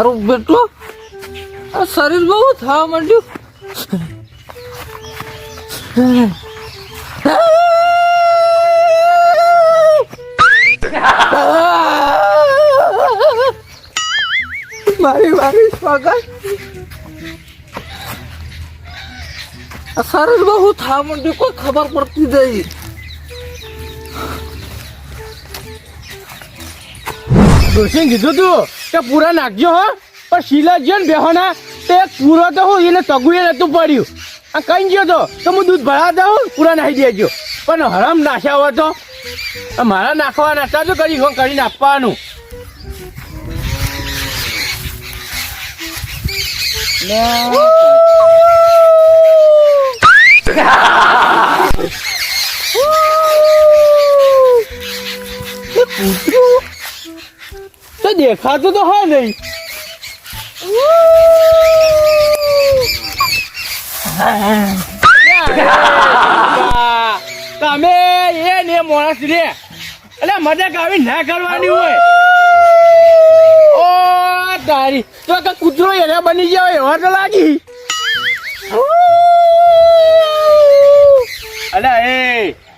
મારું બેટલો? આ શરીર બહુ થવા માંડ્યું. મારી મારી સ્વાગત. શરીર બહુ થવા માંડ્યું. કોઈ ખબર પડતી જઈ ડોશીને કીધું તું? કે પૂરા નાખજો હો. પણ શીલા ને બેહોના તે પૂરો તો હું એને તગુએ નતું પડ્યું. આ કઈ ગયો તો? તો હું દૂધ ભરા દઉં પૂરા નાખી દેજો. પણ હરામ નાખ્યા હોય તો? મારા નાખવા નાખતા તો કરી કરીને આપવાનું એ દેખાતું તો હા નહીં. તમે એ ને માણસ રે. એટલે મજાક આવી ના કરવાની હોય. ઓ તારી. તો કે કૂતરો એને બની ગયો એવા તો લાગી. અલે એ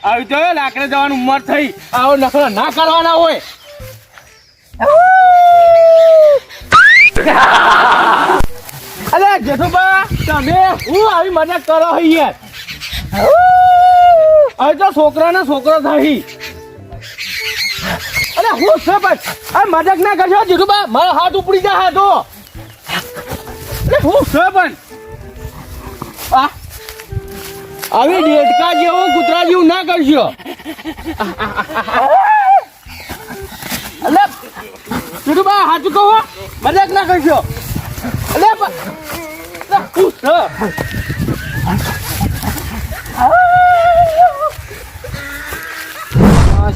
આવી તો લાકડે જવાની ઉંમર થઈ. આવો નખરો ના કરવાના હોય. અલે જેઠુબા તમે હું આવી મજાક કરો યાર. હવે તો છોકરાને છોકરો થઈ અરે હું છે પણ? આ મજાક ના કરશો જેઠુબા મારો હાથ ઉપડી જાય હાથો. અરે હું છે પણ? આવી ડેટકા જેવું કૂતરા જેવું ના કરશો. અલે જેઠુબા હાચું કહો મજાક ના કરશો. અલે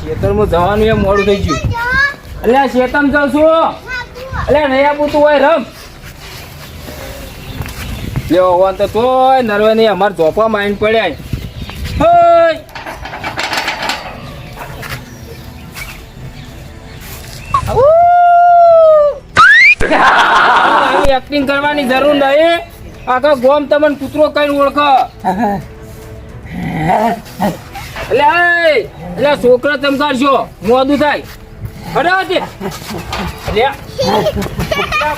ખેતરમાં જવાનું એમ મોડું થઈ ગયું. અલ્યા ખેતરમાં જાઉં છું. અલ્યા, નહીં આપું તું હોય, રમ. લેવો હોવાન તો તોય નરવે નહીં અમારે જોપા માઇન્ડ પડ્યા હોય આવી એક્ટિંગ કરવાની જરૂર નહીં. આખા ગોમ તમને કૂતરો કઈ ઓળખો. એટલે એટલે છોકરા ચમકારશો મોદું થાય. અરે એટલે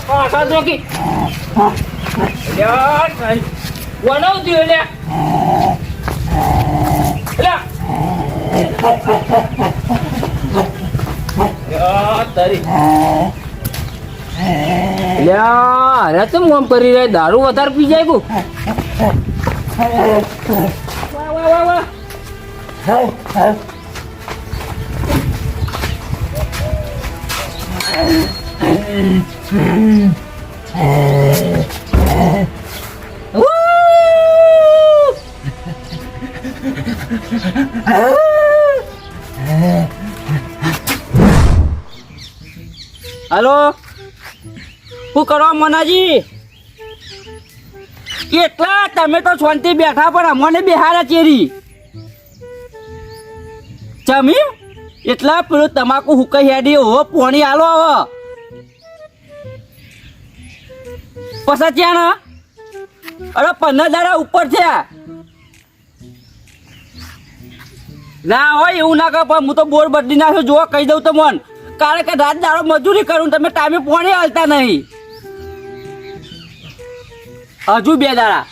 પાછા જોકી વણાવતી એટલે એટલે તારી. એટલે આ અરે આમ કરી રહ્યા દારૂ વધારે પી જાય કું. હલો? શું કરો મનાજી. એટલા તમે તો શાંતિ બેઠા પણ અમને બિહારા ચેરી. જમી એટલા પેલું તમાકુ હુકાઈ હેડી, હો, પોણી આલો હવે. પસા ત્યાં અરે પંદર દાડા ઉપર થયા ના હોય એવું ના કર, પણ હું તો બોર બદલી નાખ્યો જોવા કહી દઉં તો મન. કારણ કે રાત દાડો મજૂરી કરું તમે ટાઈમે પોણી હાલતા નહીં. હજુ બે દાડા.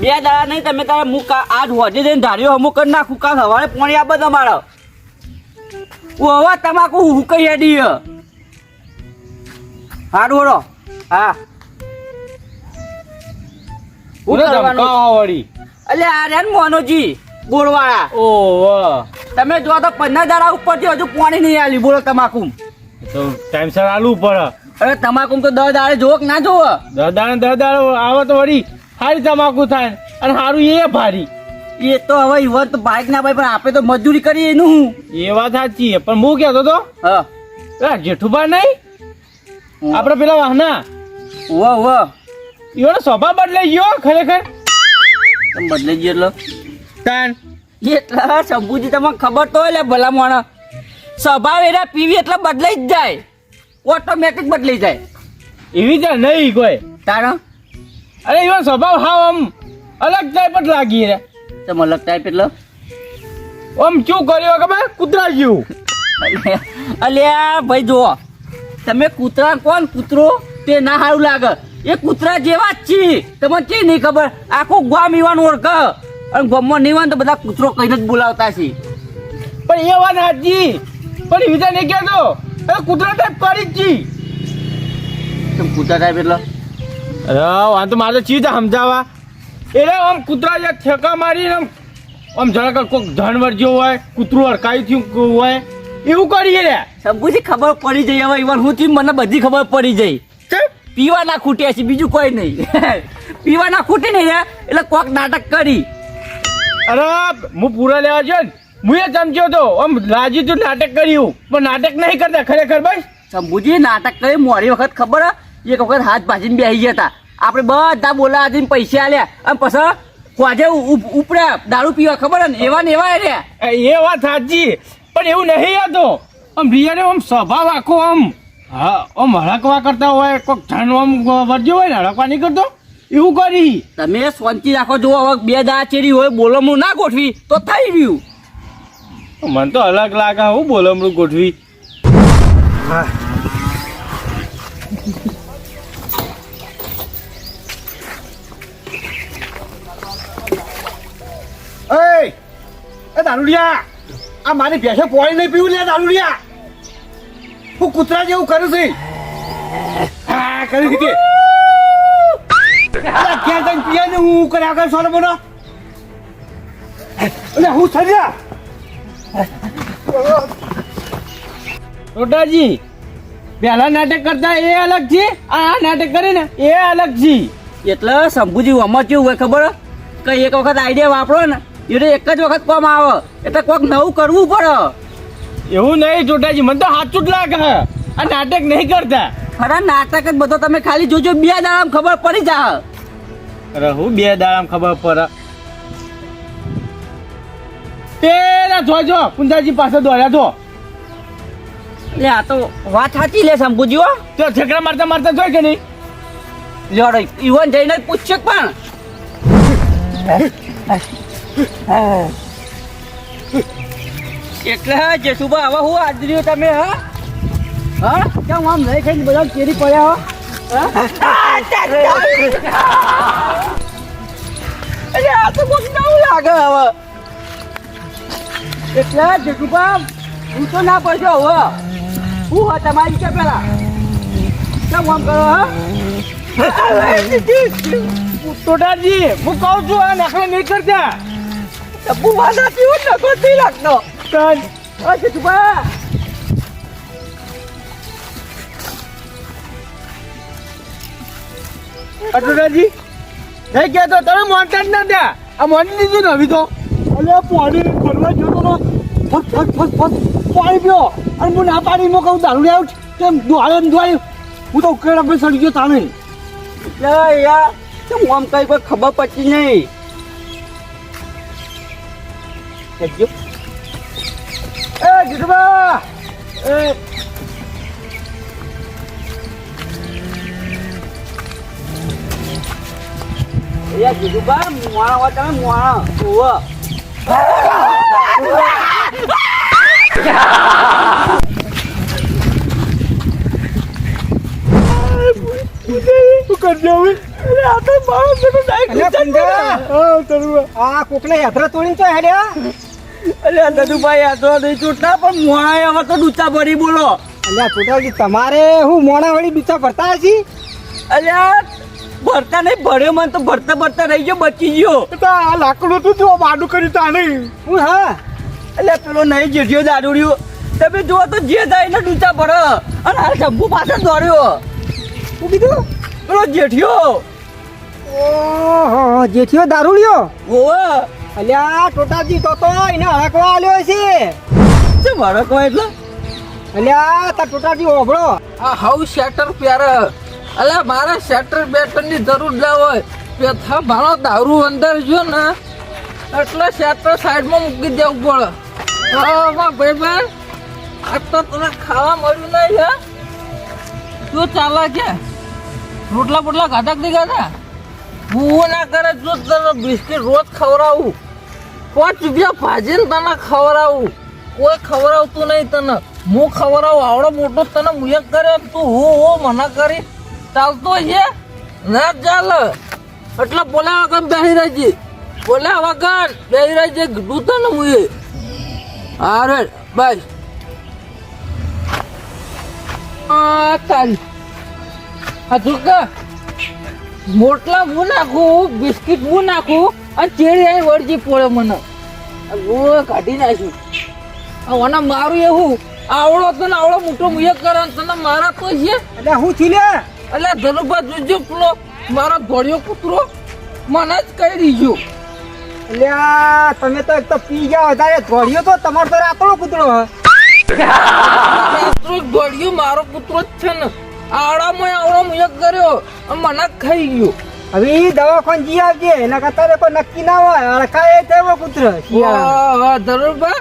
બે દાડા નહીં તમે તારે મુકા આજ હોજે જઈને ધાર્યો અમુક કરી નાખું. કાલ સવારે પાણી આપો તમારો. હું હવે તમાકુ હુકાઈ હેડી હે. હારું હળો. હા. હું અલે આ રે મોનોજી બોરવાળા ઓહ તમે જો તો પંદર દાડા ઉપરથી હજુ પાણી નહીં આલી. બોલો તમાકુ તો ટાઈમસર આલું પડે અરે તમાકુ તો દર દાડે જોવો કે ના જોવો દદાણ દાડે આવે તો વળી સારી તમાકુ થાય. અને સારું એ ભારી. એ તો હવે ઈવન તો ના ભાઈ પણ આપણે તો મજૂરી કરીએ એનું હું. એ વાત સાચી પણ હું કહેતો તો હા. જેઠુભા નહીં? આપણે પેલા વાહના? વાહ વાહ એનો સ્વભાવ બદલાઈ ગયો ખરેખર. બદલાઈ ગયો એટલે? તાન એટલા શંભુજી તમને ખબર તો હોય લે ભલા મોણા સ્વભાવ એના પીવી એટલે બદલાઈ જ જાય. ઓટોમેટિક બદલાઈ જાય. એવી જ નહીં કોઈ. તારા? અરે એવો સ્વભાવ હા આમ અલગ ટાઈપ જ લાગી રે તમે અલગ ટાઈપ એટલે? આમ શું કર્યો ખબર? કૂતરા જેવું અલ્યા ભાઈ જુઓ. તમે કૂતરા કોણ? કૂતરો? તે ના સારું લાગે. એ કૂતરા જેવા જ છી. તમને કે નહીં ખબર? આખું ગામ ઈવાનું ઓળખ. અને ગામમાં નહીં તો બધા કૂતરો કહીને જ બોલાવતા છે. પણ એ વાત સાચી. પણ એવી રીતે નહીં કહેતો અરે કૂતરા ટાઈપ કરી જ છી તમે કૂતરા ટાઈપ એટલે? અરે આ તો મારે ચીજ સમજાવવા. એટલે આમ કૂતરા જે ઠેકા મારીને આમ આમ જરાક કોઈક જાનવર જેવું હોય કૂતરું અડકાયું થયું હોય એવું કરીએ રે. શંભુજી ખબર પડી જઈ હવે ઈવન હું થયું મને બધી ખબર પડી જઈ. પીવા ના ખૂટ્યા છે બીજું કોઈ નહીં. પીવા ના ખૂટી નહીં એટલે કોક નાટક કરી. અરે હું પૂરા લેવા ગયો ને. હું એ સમજ્યો તો આમ રાજી તું નાટક કર્યું પણ નાટક નહીં કરતા ખરેખર ભાઈ શંભુજી નાટક કરી મોડી વખત ખબર? એક વખત હાથ ભાજીને બેસી ગયા હતા. આપણે બધા બોલા હતી પૈસા આલ્યા અને પછી ખોજે ઉપડ્યા દારૂ પીવા ખબર ને? એવા ને એવા રે એ વાત સાચી પણ એવું નહીં હતો. આમ રિયલ આમ સ્વભાવ આખો આમ હા આમ હળકવા કરતા હોય કોઈક ઠંડ આમ વર્જ્યો હોય ને હળકવા નહીં કરતો. એવું કરી. તમે શાંતિ રાખો જો હવે બે દા ચેરી હોય બોલમું ના ગોઠવી તો થઈ રહ્યું. મને તો અલગ લાગે હું બોલમડું ગોઠવી. એ દારૂડિયા, આ મારી ભેંસે પોણી નહીં પીવું લે દારૂડિયા. હું કૂતરા જેવું કરું છું. હા, કરી દીધી. ક્યાં જઈને પીએ ને હું કર્યા કર સોનો બોલો અલે હું થયા ટોટાજી પહેલા નાટક કરતા એ અલગ છે આ નાટક કરે ને એ અલગ છે. એટલે શંભુજી આમાં કેવું હોય ખબર? કે એક વખત આઈડિયા વાપરો ને એટલે એક જ વખત કોમ આવે. એટલે કોઈક નવું કરવું પડે. એવું નહીં ટોટાજી મને તો સાચું જ લાગે. આ નાટક નહીં કરતા. ખરા નાટક જ બધો તમે ખાલી જોજો બે દાડામાં ખબર પડી જા અરે હું બે દાડામાં ખબર પડે? પેલા જોજો કુંદાજી પાસે દોડ્યા છો એટલે આ તો વાત સાચી લે શંભુજી હો. તો ઠેકડા મારતા મારતા જોઈ કે નહીં? લોડો ઈવન જઈને પૂછશે પણ. એટલે જેસુબા હવે હું આદર્યો તમે હા? હા? કેમ આમ લઈ ખાઈને બધા કેરી પડ્યા હો? હા? આ તો કોક નવું લાગે હવે. એટલે જેસુબા હું તો ના પડશો હવે. હું હતા તમારી કે પેલા. કેમ આમ કરો, હા? ટોટાજી હું કહું છું, આ નખરે નહીં કરતા. ડબ્બુ વાદા પીવું નકો નહીં લાગતો તન ઓ ટોટાજી નહીં કહેતો તમે મોનતા જ. ના ત્યાં આ મોની દીધું હવે તો. અલે પાણી ફરવા તો ફટ ફટ ફટ ફટ. પાણી પીઓ. અને હું ના પાણી મો કહું દારૂડિયા આવું કેમ? દોડે ને દોડે હું તો ઉકેડા પર સડી ગયો તાણે. એટલે યાર, કેમ આમ કઈ કોઈ ખબર પડતી નહીં એ જીતબા! એ. યાર જીતબા મોણા તમે મોણા ઓવો તમારે હું મોણા વળી બીચા ભરતા હશી અલ્યા ભરતા નહીં ભર્યો મને તો ભરતા ભરતા રહી ગયો બચી ગયો. આ લાકડું તું જો બાડું કર્યું તાને હું હા? અલ્યા પેલો નહીં જેઠિયો દારૂડિયો. તમે જુઓ તો જે થાય એને ડૂચા પડે. અને આ શંભુ પાછળ દોડ્યો. શું કીધું? પેલો જેઠિયો. ઓહો જેઠિયો દારૂડિયો? ઓવો. અલ્યા ટોટાજી તો તો એને હળકવા આલ્યો છે શું હોય એટલે? અલ્યા તા ટોટાજી ઓભળો આ હાઉ શેટર પ્યારે. અલે મારે શેટર બેટરની જરૂર ના હોય. પેથા મારો દારૂ અંદર જો ને એટલે શેટર સાઈડમાં મૂકી દેવું પડે. ભાઈ ભાઈ? આ તો તને ખાવા મળ્યું નહીં, હે? શું ચાલે કે રોટલા બોટલા ખાધા નહીં હું ના કરે, જો તને બિસ્કિટ રોજ ખવડાવું. પાંચ રૂપિયા ભાજીને તને ખવડાવું. કોઈ ખવડાવતું નહીં તને. હું ખવડાવું, આવડો મોટો તને મુયે કરે તું હું, હો મને કરી. ચાલતો છે? ના ચાલ. એટલે બોલ્યા વગર બેસી રહેજે. બોલ્યા વગર બેસી રહેજે. કીધું તને મુયે અરે બસ ઝુકા મોટલા હું નાખું બિસ્કિટ હું નાખું અને ચેડી આવી વળજી પોળે મને. હું કાઢી નાખ્યું. ઓના મારું એવું આવડો તને આવડો મોટો મુયક કરે અને તને મારા તો છે. એટલે હું છું લે એટલે ધનુભા જોજો પેલો મારો ઘોડિયો કૂતરો મને જ કહી દીધો એટલે તમે તો એક તો પી ગયા વધારે ધોળ્યો તો તમારો તો રાતળો કૂતરો હ. મારો કૂતરો જ છે ને. આવડામાં આવડો મુયે કર્યો મને ખાઈ ગયો. હવે એ દવાખાન જી આવજે એના કરતા કોઈ નક્કી ના હોય એ થયો કૂતરો ધનુભા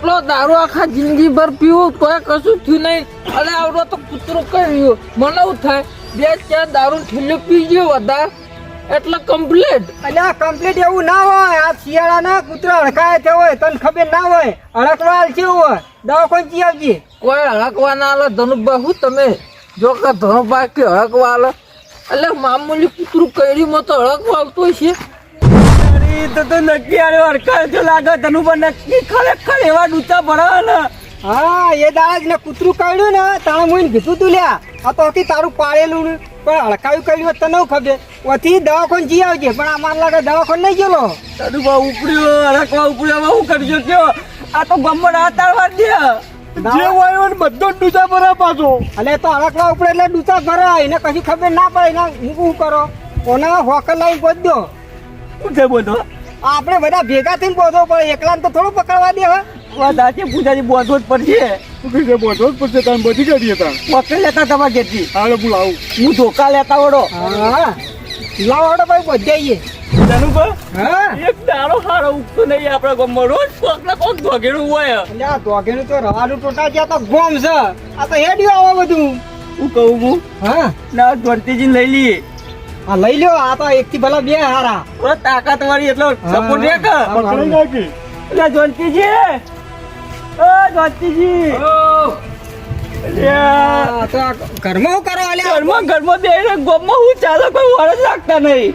પેલો દારૂ આખા જિંદગી ભર પીવું કોઈ કશું થયું નહીં. અરે આવડો તો કૂતરો કર્યો. મને એવું થાય? બે ચાર દારૂ ઠેલ્યો પી ગયો વધારે. એટલે કમ્પ્લીટ અલ્યા કમ્પ્લીટ એવું ના હોય. આ શિયાળાના કૂતરા અડકાય તે હોય તને ખબર ના હોય. અડકવાલ કેવું હોય. દવાખાને જી આવજી. કોઈ અડકવા ના આલે? ધનુભાઈ હું તમે? જો કે ધનુભાઈ કે અડકવા આલે એટલે મામૂલી કૂતરું કઈડીમાં તો અડકવા આવતું છે. તો તો નક્કી આરે અડકાય તો લાગે. ધનુભાઈ નક્કી ખરેખર એવા ડૂચા ભરાવે ને હા એ દાડા ને કૂતરું કાઢ્યું ને તાણે મુઈને કીધું તું લ્યા. આ તો હતી તારું પાડેલું ને. પણ અડકાયું કર્યું તને ખબર. ઓથી દવાખાને જી આવજે. પણ અમાર લાગે દવાખાને નહીં ગયેલો. તને બહુ ઉપડ્યો અડકવા ઉપડ્યો હું કરજો કયો આ તો ગમણ આ તાળવા દે જે હોય એને બધો જ ડૂચા ભરા પાછો. અલે તો હડકવા ઉપડે એટલે ડૂચા ભરાય. એને કશું ખબર ના પડે. એના હું શું કરો? કોના હોકર લાઈન પહોંચજો. શું છે બધો આપણે બધા ભેગા થઈને બોધો પડે. એકલા તો થોડું પકડવા દે હવે છે પૂજાજી બોધો જ પડશે. તું કઈ બોધો જ પડશે? તમે બધી કાઢીએ તા પકડી લેતા તમારે ઘેરથી. હાલો બોલાવું. હું ધોકા લેતા વડો હા. લાવો હડો ભાઈ બધાઈએ ધનુભા હા? એક દાડો હારો ઉગતો નહીં આપણા ગામમાં. રોજ કોક ને કોક ધોગેડું હોય. એટલે આ તો ટોટા જ્યાં તો ગોમ છે. આ તો હેડ્યું આવે બધું. હું કહું હું? હા? ના ધોરતીજી લઈ લઈએ. આ લઈ લ્યો. આ તો એક થી ભલા બે હારા. તાકાત વાળી એટલો સપોર્ટ રે કે પકડી નાખી. એટલે ઘરમાં શું કરો અલ્યા ઘરમાં ઘરમાં બેહીને ગામમાં હું ચાલો કોઈ વરસ લાગતા નહીં.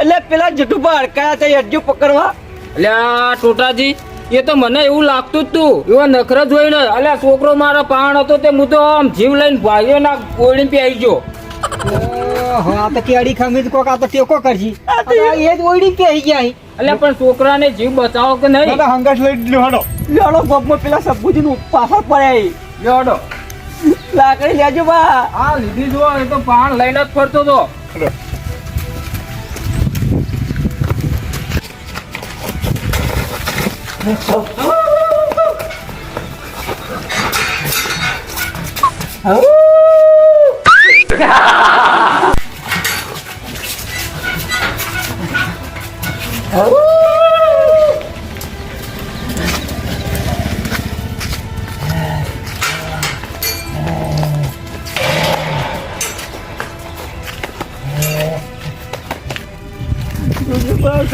એટલે પેલા જટુભા અડકાયા હતા યજ્જુ પકડવા. અલ્યા ટોટાજી એ તો મને એવું લાગતું જ તું. એવો નખર જોઈને અલ્યા છોકરો મારો પાણ હતો તે હું તો આમ જીવ લઈને ભાઈઓ ના ગોળી પી આવી ગયો. ઓહો, આ તો કેડી ખમીજ કોક આ તો ટેકો કરજી આ તો એ જ ઓયડી કે ગયા અહીં. અલ્યા પણ છોકરાને જીવ બચાવો કે નહીં? હંગાસ લઈ લેવાનો લેવાનો લેડો ગામમાં પેલા સબ્બુજી પાછળ પડ્યા લેવડો. લાકડી લેજો બા. હા લીધી જો એ તો પાણ લઈને જ ફરતો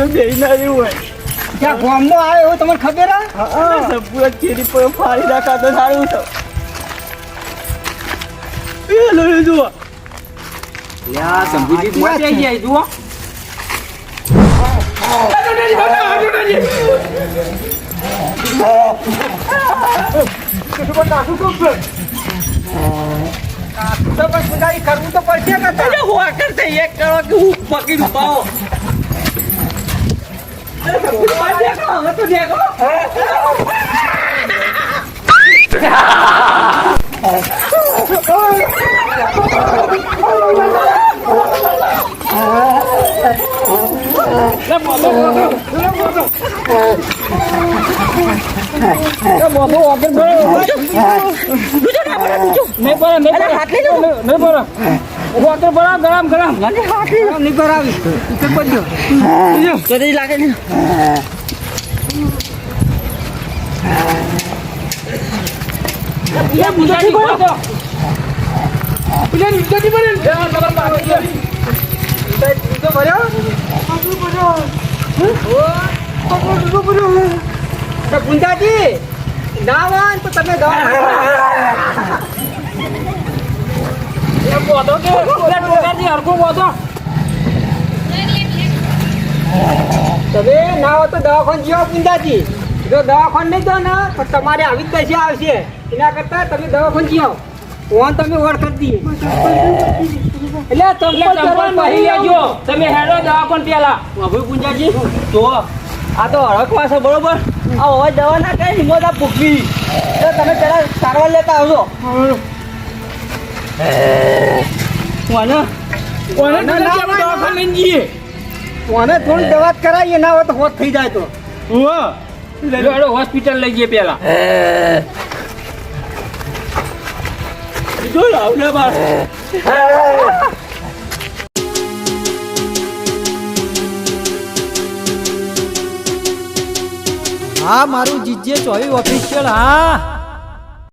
હોય. ત્યાં ગામમાં આવે એવું તમને ખબર હે? સબ્બુ ચેરી પર ફાડી નાખા તો સારું છે. એ લઈ જુઓ. પણ સુધારી કરવું તો પડશે એક કરો કે હું પકડી પાઓ અરે સબ્બુ પાડી દેખો હવે તો દેખો નહીં પડે નહીં પડે નહીં પડે વોટર ભરા ગરમ ગરમ મને હાકી ની ભરાવી. તે તો બધું. કદી લાગે ને પૂજાજી ઊભા થો. પેલા મને એ આ નગર પાછી ગયા. ગુંજાજી ના હોય તો તમે એ બોધો કે એ ટોકાજી હરખું બોધો. તમે ના હોય તો દવાખાન જીવો પૂંજાજી જો દવાખાન નહીં જો ને તો તમારે આવી જ પૈસા આવશે. એના કરતા તમે દવાખાન જીવો ફોન તમે ઓળખ દઈએ. એટલે તમે ચંપલ પહેરી લેજો. તમે હેડો દવાખાન પેલા. અભય પૂંજાજી તો આ તો હળકવા છે બરોબર? આ હવે દવા ના કઈ હિંમત આ ભૂખવી. તમે પેલા સારવાર લેતા આવજો. દવાખાને લઈને જઈએ? થોડી દવા કરાવીએ ના હોય તો હોત થઈ જાય તો. હોવે. હેડો હોસ્પિટલ લઈ જઈએ પેલા. જો બાર. હા મારું જીજે ચોવી ઓફિશિયલ હા.